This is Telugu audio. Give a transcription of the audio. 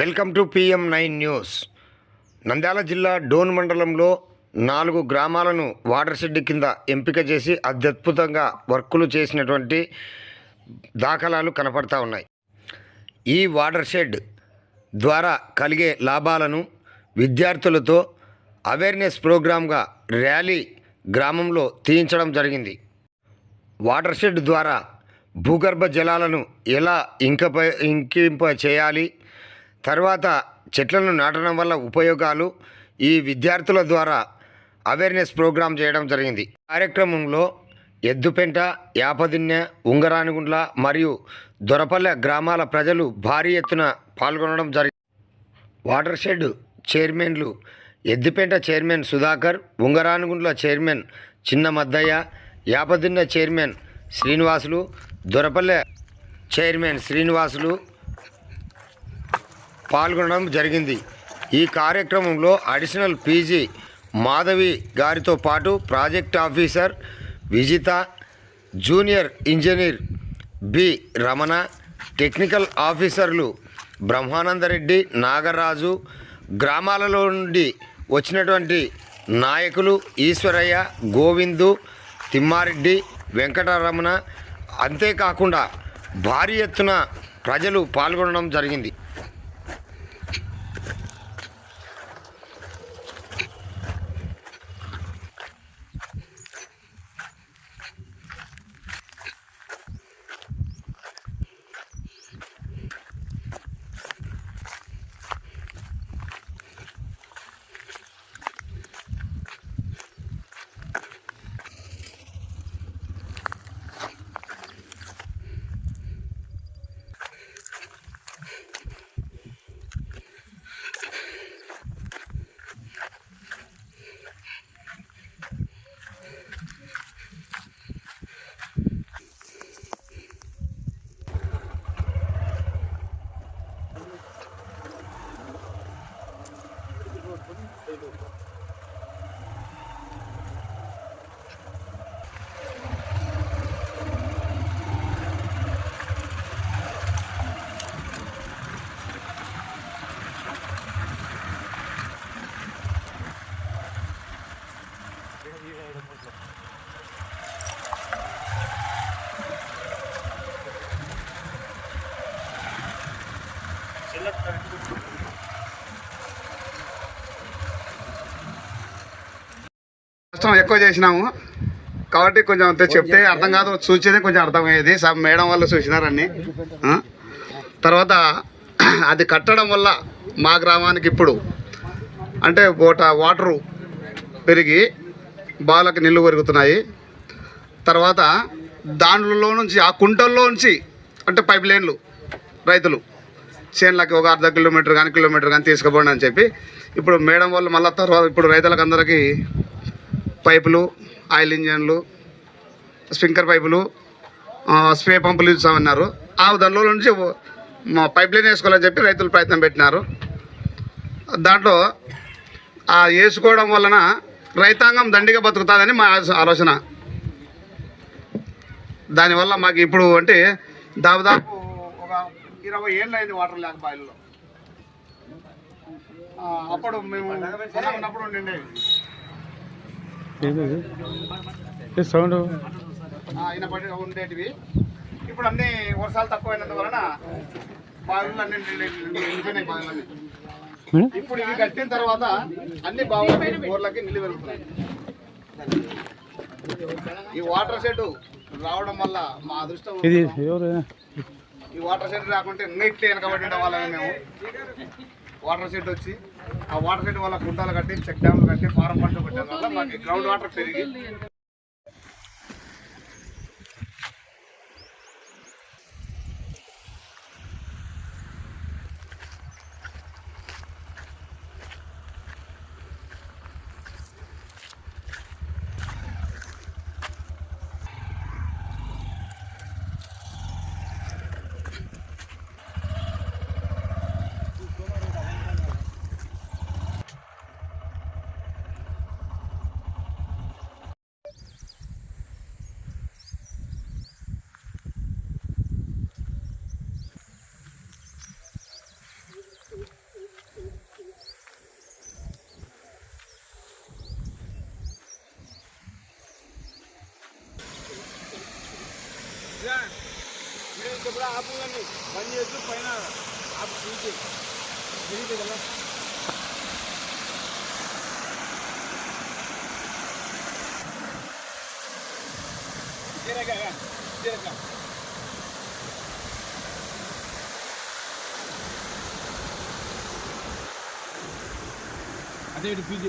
Welcome to PM nine news. Nandyal జిల్లా డోన్ మండలంలో నాలుగు గ్రామాలను వాటర్ షెడ్ కింద ఎంపిక చేసి అత్యద్భుతంగా వర్కులు చేసినటువంటి దాఖలాలు కనపడతా ఉన్నాయి. ఈ వాటర్ షెడ్ ద్వారా కలిగే లాభాలను విద్యార్థులతో అవేర్నెస్ ప్రోగ్రామ్గా ర్యాలీ గ్రామంలో తీయించడం జరిగింది. వాటర్ షెడ్ ద్వారా భూగర్భ జలాలను ఎలా ఇంకప ఇంకింప చేయాలి తర్వాత చెట్లను నాటడం వల్ల ఉపయోగాలు ఈ విద్యార్థుల ద్వారా అవేర్నెస్ ప్రోగ్రాం చేయడం జరిగింది. కార్యక్రమంలో ఎద్దుపెంట యాపదిన్నె ఉంగరానిగుండ్ల మరియు దొరపల్లె గ్రామాల ప్రజలు భారీ ఎత్తున పాల్గొనడం జరిగింది. వాటర్ షెడ్ చైర్మన్లు Eddupenta chairman Sudhakar Ungaranigundla chairman Chinna Maddaiah Yapadinna chairman Srinivasulu Dorapalle chairman Srinivasulu పాల్గొనడం జరిగింది. ఈ కార్యక్రమంలో అడిషనల్ పీజీ మాధవి గారితో పాటు project officer Vijitha junior engineer B Ramana technical ఆఫీసర్లు బ్రహ్మానందరెడ్డి నాగరాజు గ్రామాలలో నుండి వచ్చినటువంటి నాయకులు ఈశ్వరయ్య గోవిందు తిమ్మారెడ్డి వెంకటరమణ. అంతేకాకుండా భారీ ఎత్తున ప్రజలు పాల్గొనడం జరిగింది. కష్టం ఎక్కువ చేసినాము. కాబట్టి కొంచెం అంతే చెప్తే అర్థం కాదు చూసేదే కొంచెం అర్థమయ్యేది సబ్ మేడం వల్ల చూసినారని తర్వాత అది కట్టడం వల్ల మా గ్రామానికి ఇప్పుడు అంటే ఓట వాటరు పెరిగి బావులకు నీళ్ళు పెరుగుతున్నాయి తర్వాత దాంట్లో నుంచి ఆ కుంటల్లో నుంచి అంటే పైప్ లైన్లు రైతులు చేనులకి ఒక అర్ధ కిలోమీటర్ కానీ కిలోమీటర్ కానీ తీసుకుపోండి అని చెప్పి ఇప్పుడు మేడం వాళ్ళు మళ్ళీ తర్వాత ఇప్పుడు రైతులకు అందరికీ పైపులు ఆయిల్ ఇంజన్లు స్ప్రింకర్ పైపులు స్ప్రే పంపులు ఇస్తామన్నారు. ఆ దానిలో నుంచి మా పైప్ లైన్ వేసుకోవాలని చెప్పి రైతులు ప్రయత్నం పెట్టినారు. దాంట్లో ఆ వేసుకోవడం వలన రైతాంగం దండిగా బతుకుతుందని మా ఆలోచన. దానివల్ల మాకు ఇప్పుడు అంటే దాదాపు ఒక ఇరవై ఏళ్ళు అయింది వాటర్ లేక బాయిల్లో. అప్పుడు మేము ఉన్నప్పుడు ఏ సౌండ్? ఆ, అయిన పడి ఉండేటివి. ఇప్పుడు అన్ని వర్షాలు తక్కువైనందు వలన బావిలు అన్ని బావిలన్నీ. ఇప్పుడు ఇవి కట్టిన తర్వాత అన్ని బావులకి బోర్లకి నిల్లు వెళ్తున్నాయి ఈ వాటర్ షెడ్ రావడం వల్ల మా అదృష్టం ఇది ఈ వాటర్ షెడ్ రాకుంటే నీట్ వెనకబడిన వాళ్ళమే మేము వాటర్ షెడ్ వచ్చి ఆ వాటర్ షెడ్ వల్ల గుంటలు కట్టి చెక్ డ్యామ్లు కట్టి ఫారం పంటలు పెట్టడం వల్ల మాకు గ్రౌండ్ వాటర్ పెరిగి బంద్ చేస్తూ పైన ఆపు చూసి జరిగింది కదా అదే పీజీ.